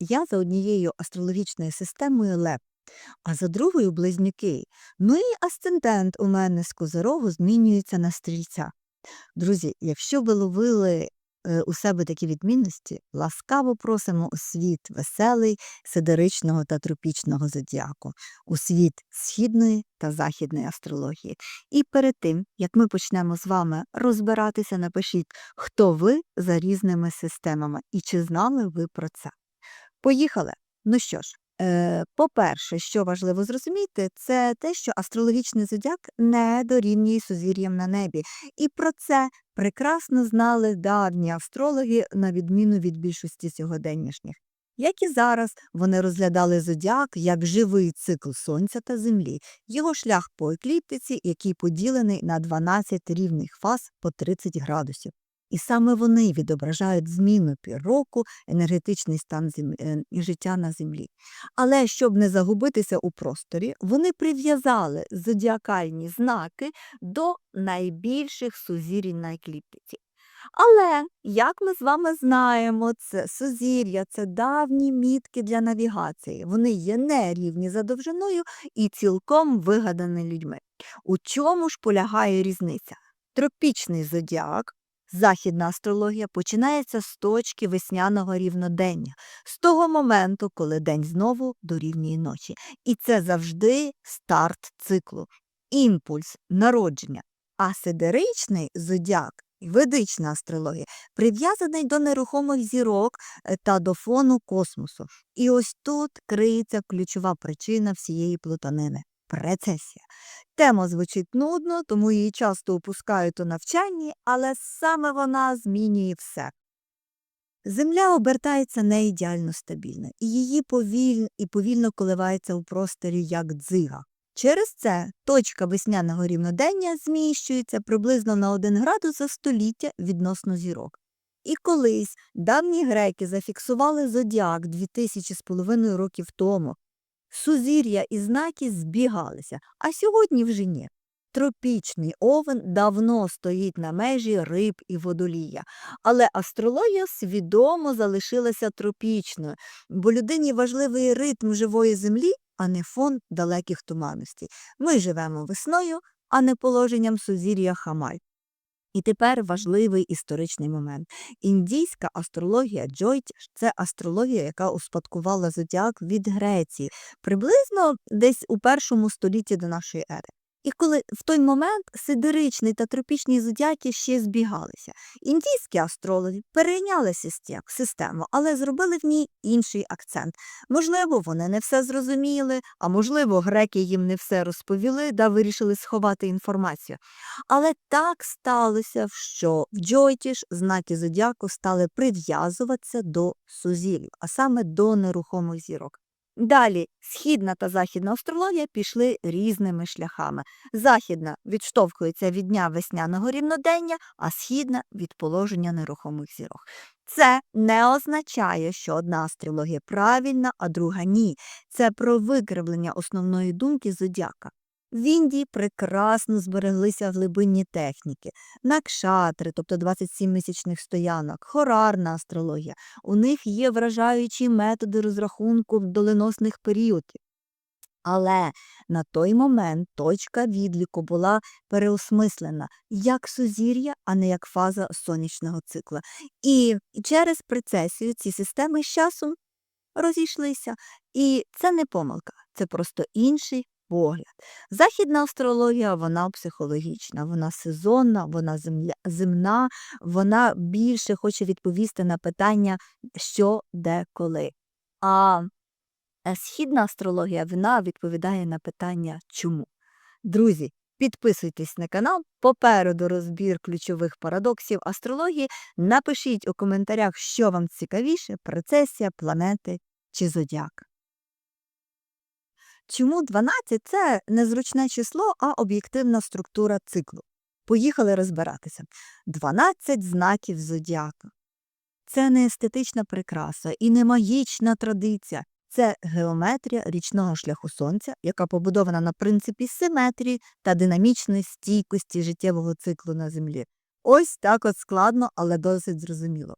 Я за однією астрологічною системою Лев, а за другою близнюки. Ну і асцендент у мене з козирогу змінюється на стрільця. Друзі, якщо ви ловили е, у себе такі відмінності, ласкаво просимо у світ веселий, сидеричного та тропічного зодіаку, у світ східної та західної астрології. І перед тим, як ми почнемо з вами розбиратися, напишіть, хто ви за різними системами і чи знали ви про це. Поїхали! Ну що ж, е, по-перше, що важливо зрозуміти, це те, що астрологічний зодіак не дорівнює сузір'ям на небі. І про це прекрасно знали давні астрологи, на відміну від більшості сьогоденнішніх. Як і зараз, вони розглядали зодіак як живий цикл Сонця та Землі, його шлях по екліптиці, який поділений на 12 рівних фаз по 30 градусів. І саме вони відображають зміну пір року, енергетичний стан е, і життя на землі. Але щоб не загубитися у просторі, вони прив'язали зодіакальні знаки до найбільших сузір'їн на екліптиці. Але, як ми з вами знаємо, це сузір'я, це давні мітки для навігації. Вони є нерівні за довжиною і цілком вигадані людьми. У чому ж полягає різниця? Тропічний зодіак Західна астрологія починається з точки весняного рівнодення, з того моменту, коли день знову дорівнює ночі. І це завжди старт циклу, імпульс, народження. А сидеричний зодіак, ведична астрологія, прив'язаний до нерухомих зірок е, та до фону космосу. І ось тут криється ключова причина всієї плутанини прецесія. Тема звучить нудно, тому її часто опускають у навчанні, але саме вона змінює все. Земля обертається не ідеально стабільно, і її повільно і повільно коливається у просторі як дзига. Через це точка весняного рівнодення зміщується приблизно на 1 градус за століття відносно зірок. І колись давні греки зафіксували зодіак 2000 з половиною років тому, Сузір'я і знаки збігалися, а сьогодні вже ні. Тропічний овен давно стоїть на межі риб і водолія, але астрологія свідомо залишилася тропічною, бо людині важливий ритм живої землі, а не фон далеких туманностей. Ми живемо весною, а не положенням сузір'я Хамаль. І тепер важливий історичний момент. Індійська астрологія Джойтіш це астрологія, яка успадкувала зодіак від Греції, приблизно десь у першому столітті до нашої ери. І коли в той момент сидеричний та тропічні зодіаки ще збігалися, індійські астрологи перейняли систему, але зробили в ній інший акцент. Можливо, вони не все зрозуміли, а можливо, греки їм не все розповіли да вирішили сховати інформацію. Але так сталося, що в Джойтіш знаки зодіаку стали прив'язуватися до сузір'їв, а саме до нерухомих зірок. Далі східна та західна астрологія пішли різними шляхами. Західна відштовхується від дня весняного рівнодення, а східна від положення нерухомих зірок. Це не означає, що одна астрологія правильна, а друга ні. Це про викривлення основної думки зодіака. В Індії прекрасно збереглися глибинні техніки, накшатри, тобто 27 місячних стоянок, хорарна астрологія. У них є вражаючі методи розрахунку доленосних періодів. Але на той момент точка відліку була переосмислена як сузір'я, а не як фаза сонячного цикла. І через прецесію ці системи з часом розійшлися. І це не помилка, це просто інший погляд. Західна астрологія вона психологічна, вона сезонна, вона земна, вона більше хоче відповісти на питання, що, де, коли. А е, східна астрологія вона відповідає на питання чому. Друзі, підписуйтесь на канал. Попереду розбір ключових парадоксів астрології. Напишіть у коментарях, що вам цікавіше: процесія, планети чи зодіак. Чому 12 це незручне число, а об'єктивна структура циклу? Поїхали розбиратися. 12 знаків зодіака. Це не естетична прикраса і не магічна традиція. Це геометрія річного шляху сонця, яка побудована на принципі симетрії та динамічної стійкості життєвого циклу на землі. Ось так от складно, але досить зрозуміло.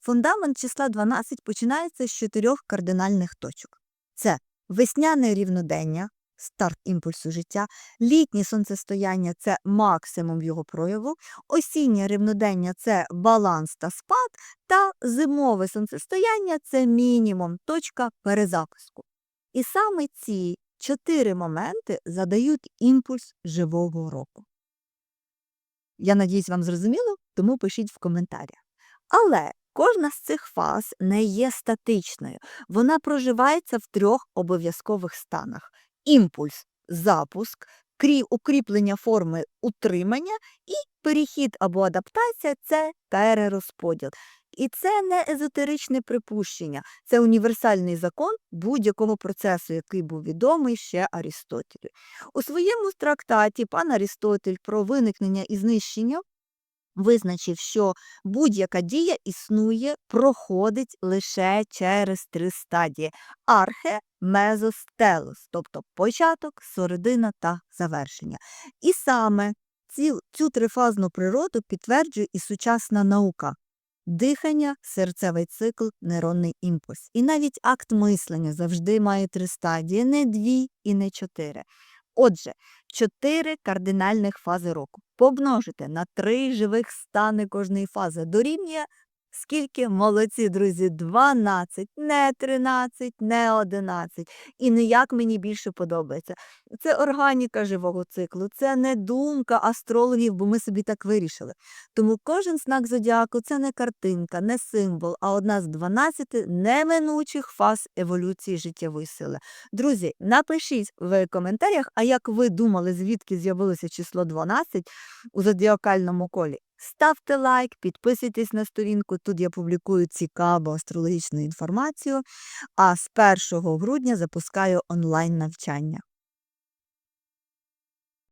Фундамент числа 12 починається з чотирьох кардинальних точок. Це весняне рівнодення, старт імпульсу життя, літнє сонцестояння це максимум його прояву, осіннє рівнодення це баланс та спад, та зимове сонцестояння це мінімум, точка перезапуску. І саме ці чотири моменти задають імпульс живого року. Я надіюсь, вам зрозуміло, тому пишіть в коментарях. Але кожна з цих фаз не є статичною. Вона проживається в трьох обов'язкових станах: імпульс запуск, крі- укріплення форми утримання і перехід або адаптація це перерозподіл. І це не езотеричне припущення, це універсальний закон будь-якого процесу, який був відомий ще Арістотелю. У своєму трактаті пан Арістотель про виникнення і знищення визначив, що будь-яка дія існує, проходить лише через три стадії архе, мезос, телос, тобто початок, середина та завершення. І саме ці, цю трифазну природу підтверджує і сучасна наука. Дихання, серцевий цикл, нейронний імпульс. І навіть акт мислення завжди має три стадії, не дві і не чотири. Отже, чотири кардинальних фази року. Помножити на три живих стани кожної фази дорівнює скільки молодці, друзі, 12, не 13, не 11. І ніяк мені більше подобається. Це органіка живого циклу, це не думка астрологів, бо ми собі так вирішили. Тому кожен знак зодіаку це не картинка, не символ, а одна з 12 неминучих фаз еволюції життєвої сили. Друзі, напишіть в коментарях, а як ви думали, звідки з'явилося число 12 у зодіакальному колі. Ставте лайк, підписуйтесь на сторінку. Тут я публікую цікаву астрологічну інформацію. А з 1 грудня запускаю онлайн навчання.